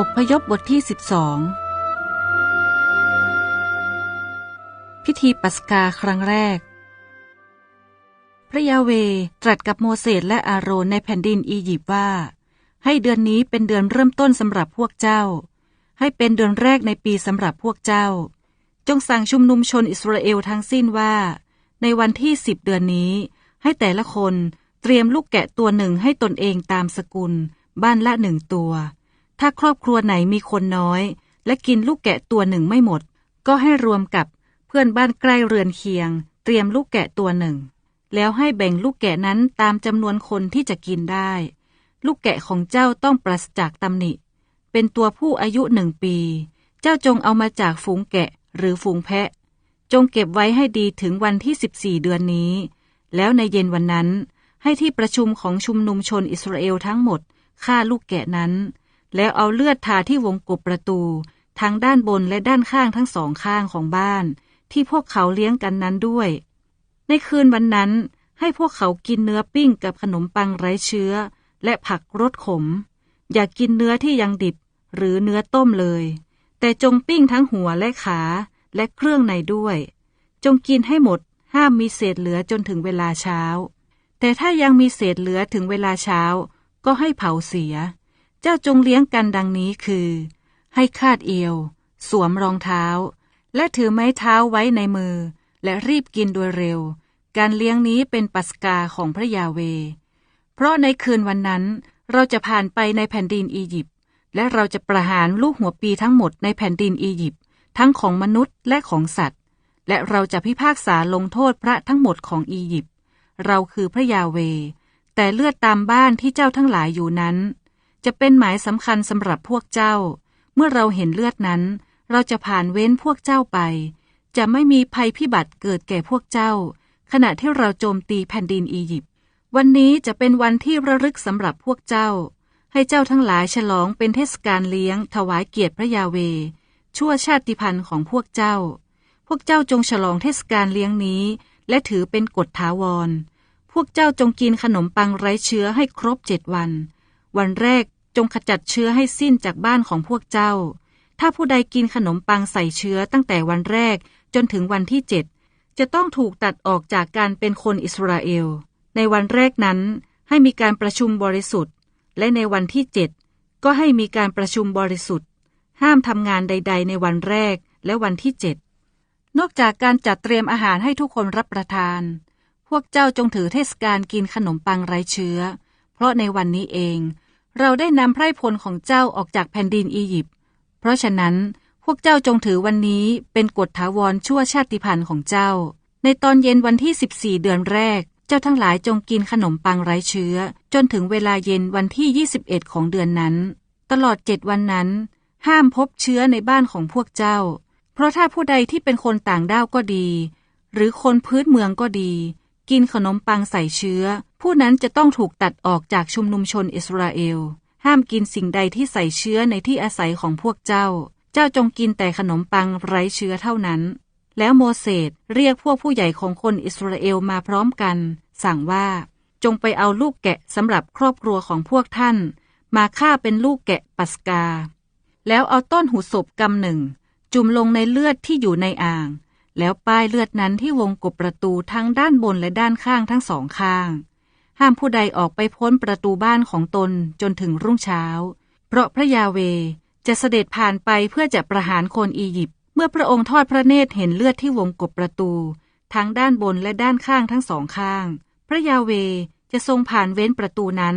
อพยพบทที่ 12 พิธีปัสกาครั้งแรก พระยาเวตรัสกับโมเสสและอาโรนในแผ่นดินอียิปต์ว่า ให้เดือนนี้เป็นเดือนเริ่มต้นสำหรับพวกเจ้า ให้เป็นเดือนแรกในปีสำหรับพวกเจ้า จงสั่งชุมนุมชนอิสราเอลทั้งสิ้นว่า ในวันที่สิบเดือนนี้ ให้แต่ละคนเตรียมลูกแกะตัวหนึ่งให้ตนเองตามสกุล บ้านละหนึ่งตัว ถ้าครอบครัวไหนมีคนน้อย และกินลูกแกะตัวหนึ่งไม่หมด ก็ให้รวมกับเพื่อนบ้านใกล้เรือนเคียง เตรียมลูกแกะตัวหนึ่ง แล้วให้แบ่งลูกแกะนั้นตามจำนวนคนที่จะกินได้ ลูกแกะของเจ้าต้องปราศจากตำหนิ เป็นตัวผู้อายุหนึ่งปี เจ้าจงเอามาจากฝูงแกะหรือฝูงแพะ จงเก็บไว้ให้ดีถึงวันที่สิบสี่เดือนนี้ แล้วในเย็นวันนั้น ให้ที่ประชุมของชุมนุมชนอิสราเอลทั้งหมดฆ่าลูกแกะนั้น แล้วเอาเลือดทาที่วงกบประตู ทั้งด้านบนและด้านข้างทั้งสองข้างของบ้าน ที่พวกเขาเลี้ยงกันนั้นด้วย ในคืนวันนั้น ให้พวกเขากินเนื้อปิ้งกับขนมปังไร้เชื้อ และผักรสขม อย่ากกินเนื้อที่ยังดิบ หรือเนื้อต้มเลย แต่จงปิ้งทั้งหัวและขาและเครื่องในด้วย จงกินให้หมด ห้ามมีเศษเหลือจนถึงเวลาเช้า แต่ถ้ายังมีเศษเหลือถึงเวลาเช้า ก็ให้เผาเสีย จ้าจงเลี้ยงกันดังนี้คือ ให้คาดเอว สวมรองเท้า และถือไม้เท้าไว้ในมือ และรีบกินโดยเร็ว การเลี้ยงนี้เป็นปัสกาของพระยาเว เพราะในคืนวันนั้นเราจะผ่านไปในแผ่นดินอียิปต์และเราจะประหารลูกหัวปีทั้งหมดในแผ่นดินอียิปต์ทั้งของมนุษย์และของสัตว์ และเราจะพิพากษาลงโทษพระทั้งหมดของอียิปต์เราคือพระยาเว แต่เลือดตามบ้านที่เจ้าทั้งหลายอยู่นั้น จะเป็นหมายสำคัญสำหรับพวกเจ้า เมื่อเราเห็นเลือดนั้น เราจะผ่านเว้นพวกเจ้าไป จะไม่มีภัยพิบัติเกิดแก่พวกเจ้า ขณะที่เราโจมตีแผ่นดินอียิปต์ วันนี้จะเป็นวันที่ระลึกสำหรับพวกเจ้า ให้เจ้าทั้งหลายฉลองเป็นเทศกาลเลี้ยง ถวายเกียรติพระยาเว ชั่วชาติพันธุ์ของพวกเจ้า พวกเจ้าจงฉลองเทศกาลเลี้ยงนี้ และถือเป็นกฎถาวร พวกเจ้าจงกินขนมปังไร้เชื้อให้ครบเจ็ดวัน วันแรก จงขจัดเชื้อให้สิ้นจากบ้านของพวกเจ้า ถ้าผู้ใดกินขนมปังใส่เชื้อตั้งแต่วันแรกจนถึงวันที่เจ็ดจะต้องถูกตัดออกจากการเป็นคนอิสราเอล ในวันแรกนั้นให้มีการประชุมบริสุทธิ์ และในวันที่เจ็ดก็ให้มีการประชุมบริสุทธิ์ ห้ามทำงานใด ๆ ในวันแรกและวันที่เจ็ดนอกจากการจัดเตรียมอาหารให้ทุกคนรับประทาน พวกเจ้าจงถือเทศกาลกินขนมปังไร้เชื้อ เพราะในวันนี้เอง เราได้นำไพร่พลของเจ้าออกจากแผ่นดินอียิปต์ เพราะฉะนั้นพวกเจ้าจงถือวันนี้เป็นกฎถาวรชั่วชาติพันธุ์ของเจ้า ในตอนเย็นวันที่ 14 เดือนแรก เจ้าทั้งหลายจงกินขนมปังไร้เชื้อ จนถึงเวลาเย็นวันที่ 21 ของเดือนนั้น ตลอดเจ็ดวันนั้น ห้ามพบเชื้อในบ้านของพวกเจ้า เพราะถ้าผู้ใดที่เป็นคนต่างด้าวก็ดี หรือคนพื้นเมืองก็ดี กินขนมปังใส่เชื้อ ผู้นั้นจะต้องถูกตัดออกจากชุมนุมชนอิสราเอล ห้ามกินสิ่งใดที่ใส่เชื้อในที่อาศัยของพวกเจ้า เจ้าจงกินแต่ขนมปังไร้เชื้อเท่านั้น แล้วโมเสสเรียกพวกผู้ใหญ่ของคนอิสราเอลมาพร้อมกัน สั่งว่า จงไปเอาลูกแกะสำหรับครอบครัวของพวกท่าน มาฆ่าเป็นลูกแกะปัสกา แล้วเอาต้นหูศพกำหนึ่ง จุ่มลงในเลือดที่อยู่ในอ่างแล้วป้ายเลือดนั้นที่วงกบประตูทั้งด้านบนและด้านข้างทั้งสองข้าง ห้ามผู้ใดออกไปพ้นประตูบ้านของตนจนถึงรุ่งเช้า เพราะพระยาเวจะเสด็จผ่านไปเพื่อจะประหารคนอียิปต์เมื่อพระองค์ทอดพระเนตรเห็นเลือดที่วงกบประตู ทั้งด้านบนและด้านข้างทั้งสองข้าง พระยาเวจะทรงผ่านเว้นประตูนั้น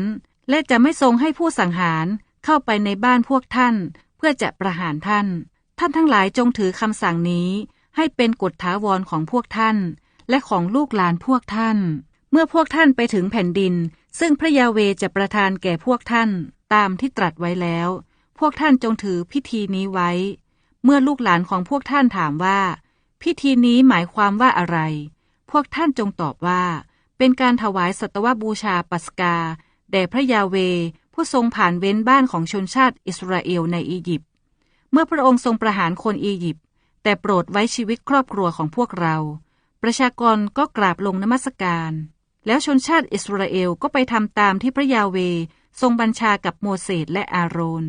และจะไม่ทรงให้ผู้สังหารเข้าไปในบ้านพวกท่าน เพื่อจะประหารท่าน ท่านทั้งหลายจงถือคำสั่งนี้ ให้เป็นกฎถาวรของพวกท่าน และของลูกหลานพวกท่าน เมื่อพวกท่านไปถึงแผ่นดิน ซึ่งพระยาเวจะประทานแก่พวกท่านตามที่ตรัสไว้แล้ว พวกท่านจงถือพิธีนี้ไว้ เมื่อลูกหลานของพวกท่านถามว่า พิธีนี้หมายความว่าอะไร พวกท่านจงตอบว่า เป็นการถวายสัตวบูชาปัสกา แด่พระยาเวผู้ทรงผ่านเว้นบ้านของชนชาติอิสราเอลในอียิปต์ เมื่อพระองค์ทรงประหารคนอียิปต์แต่โปรดไว้ชีวิตครอบครัวของพวกเรา ประชากรก็กราบลงนมัสการ แล้วชนชาติอิสราเอลก็ไปทำตามที่พระยาเวทรงบัญชากับโมเสสและอาโรน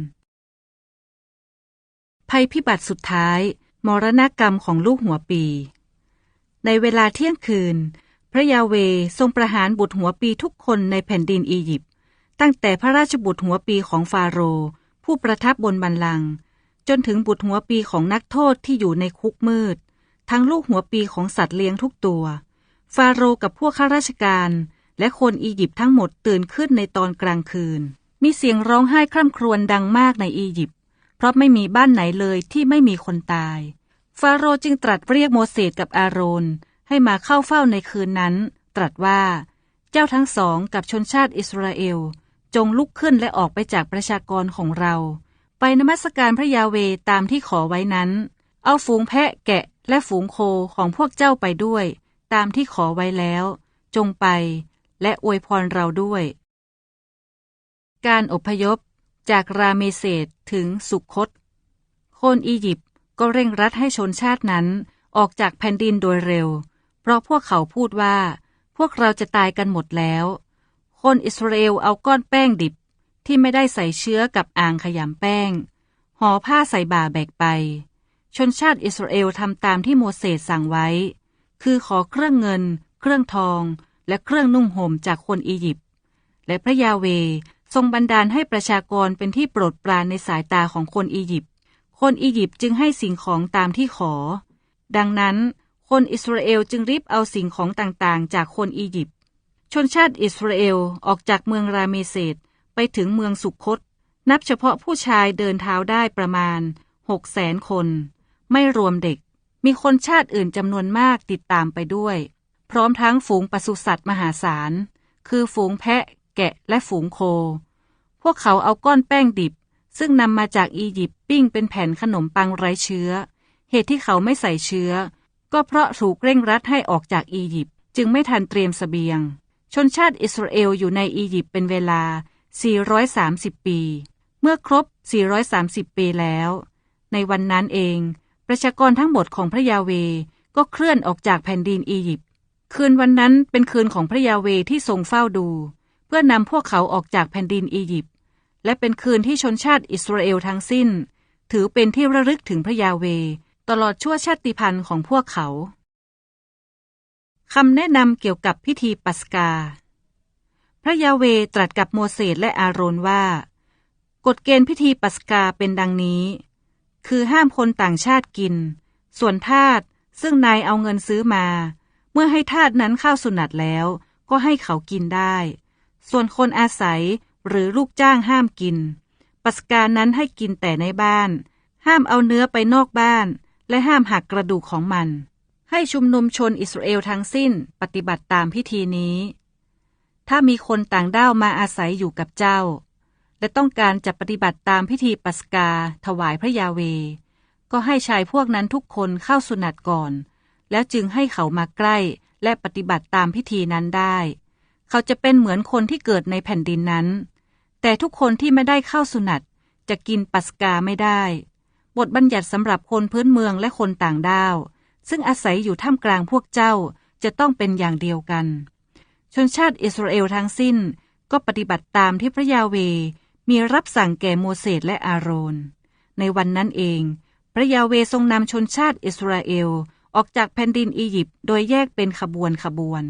ภัยพิบัติสุดท้าย มรณกรรมของลูกหัวปี ในเวลาเที่ยงคืน พระยาเวทรงประหารบุตรหัวปีทุกคนในแผ่นดินอียิปต์ตั้งแต่พระราชบุตรหัวปีของฟาโรห์ผู้ประทับบนบัลลัง จนถึงบุตรหัวปีของนักโทษที่อยู่ในคุกมืด ทั้งลูกหัวปีของสัตว์เลี้ยงทุกตัว ฟาโรห์กับพวกข้าราชการ และคนอียิปต์ทั้งหมดตื่นขึ้นในตอนกลางคืน มีเสียงร้องไห้คร่ำครวญดังมากในอียิปต์เพราะไม่มีบ้านไหนเลยที่ไม่มีคนตาย ฟาโรห์จึงตรัสเรียกโมเสสกับอาโรนให้มาเข้าเฝ้าในคืนนั้น ตรัสว่า เจ้าทั้งสองกับชนชาติอิสราเอล จงลุกขึ้นและออกไปจากประชากรของเรา ไปนมัสการพระยาเวตามที่ขอไว้นั้น เอาฝูงแพะแกะและฝูงโคของพวกเจ้าไปด้วย ตามที่ขอไว้แล้ว จงไป และอวยพรเราด้วย การอพยพจากราเมเสดถึงสุคต คนอียิปต์ก็เร่งรัดให้ชนชาตินั้นออกจากแผ่นดินโดยเร็ว เพราะพวกเขาพูดว่า พวกเราจะตายกันหมดแล้ว คนอิสราเอลเอาก้อนแป้งดิบที่ไม่ได้ใส่เชื้อกับอ่างขยำแป้งห่อผ้าใส่บ่าแบกไป ชนชาติอิสราเอลทำตามที่โมเสสสั่งไว้ คือขอเครื่องเงิน เครื่องทอง และเครื่องนุ่งห่มจากคนอียิปต์ และพระยาเวทรงบันดาลให้ประชากรเป็นที่โปรดปรานในสายตาของคนอียิปต์ คนอียิปต์จึงให้สิ่งของตามที่ขอ ดังนั้น คนอิสราเอลจึงรีบเอาสิ่งของต่างๆ จากคนอียิปต์ ชนชาติอิสราเอลออกจากเมืองราเมเสดไปถึงเมืองสุขคต นับเฉพาะผู้ชายเดินเท้าได้ประมาณหกแสนคน ไม่รวมเด็ก มีคนชาติอื่นจำนวนมากติดตามไปด้วย พร้อมทั้งฝูงปศุสัตว์มหาศาล คือฝูงแพะ แกะและฝูงโค พวกเขาเอาก้อนแป้งดิบ ซึ่งนำมาจากอียิปต์ปิ้งเป็นแผ่นขนมปังไร้เชื้อ เหตุที่เขาไม่ใส่เชื้อ ก็เพราะถูกเร่งรัดให้ออกจากอียิปต์จึงไม่ทันเตรียมสเสบียง ชนชาติอิสราเอลอยู่ในอียิปต์เป็นเวลา 430 ปี เมื่อครบ 430 ปีแล้ว ในวันนั้นเอง ประชากรทั้งหมดของพระยาเวก็เคลื่อนออกจากแผ่นดินอียิปต์คืนวันนั้นเป็นคืนของพระยาเวที่ทรงเฝ้าดู เพื่อนำพวกเขาออกจากแผ่นดินอียิปต์และเป็นคืนที่ชนชาติอิสราเอลทั้งสิ้น ถือเป็นที่ระลึกถึงพระยาเวตลอดชั่วชาติพันธุ์ของพวกเขาคำแนะนำเกี่ยวกับพิธีปัสกา พระยาเวตรัสกับโมเสสและอาโรนว่า กฎเกณฑ์พิธีปัสกาเป็นดังนี้ คือห้ามคนต่างชาติกิน ส่วนทาสซึ่งนายเอาเงินซื้อมา เมื่อให้ทาสนั้นเข้าสุนัตแล้ว ก็ให้เขากินได้ ส่วนคนอาศัยหรือลูกจ้างห้ามกิน ปัสการนั้นให้กินแต่ในบ้าน ห้ามเอาเนื้อไปนอกบ้าน และห้ามหักกระดูกของมัน ให้ชุมนุมชนอิสราเอลทั้งสิ้นปฏิบัติตามพิธีนี้ ถ้ามีคนต่างด้าวมาอาศัยอยู่กับเจ้า และต้องการจะปฏิบัติตามพิธีปัสกาถวายพระยาเว ก็ให้ชายพวกนั้นทุกคนเข้าสุนัตก่อน แล้วจึงให้เขามาใกล้และปฏิบัติตามพิธีนั้นได้ เขาจะเป็นเหมือนคนที่เกิดในแผ่นดินนั้น แต่ทุกคนที่ไม่ได้เข้าสุนัตจะกินปัสกาไม่ได้ บทบัญญัติสำหรับคนพื้นเมืองและคนต่างด้าว ซึ่งอาศัยอยู่ท่ามกลางพวกเจ้าจะต้องเป็นอย่างเดียวกัน ชนชาติอิสราเอลทั้งสิ้นก็ปฏิบัติตามที่พระยาเว มีรับสั่งแก่โมเสสและอาโรน ในวันนั้นเอง พระยาเวทรงนำชนชาติอิสราเอลออกจากแผ่นดินอียิปต์โดยแยกเป็นขบวนขบวน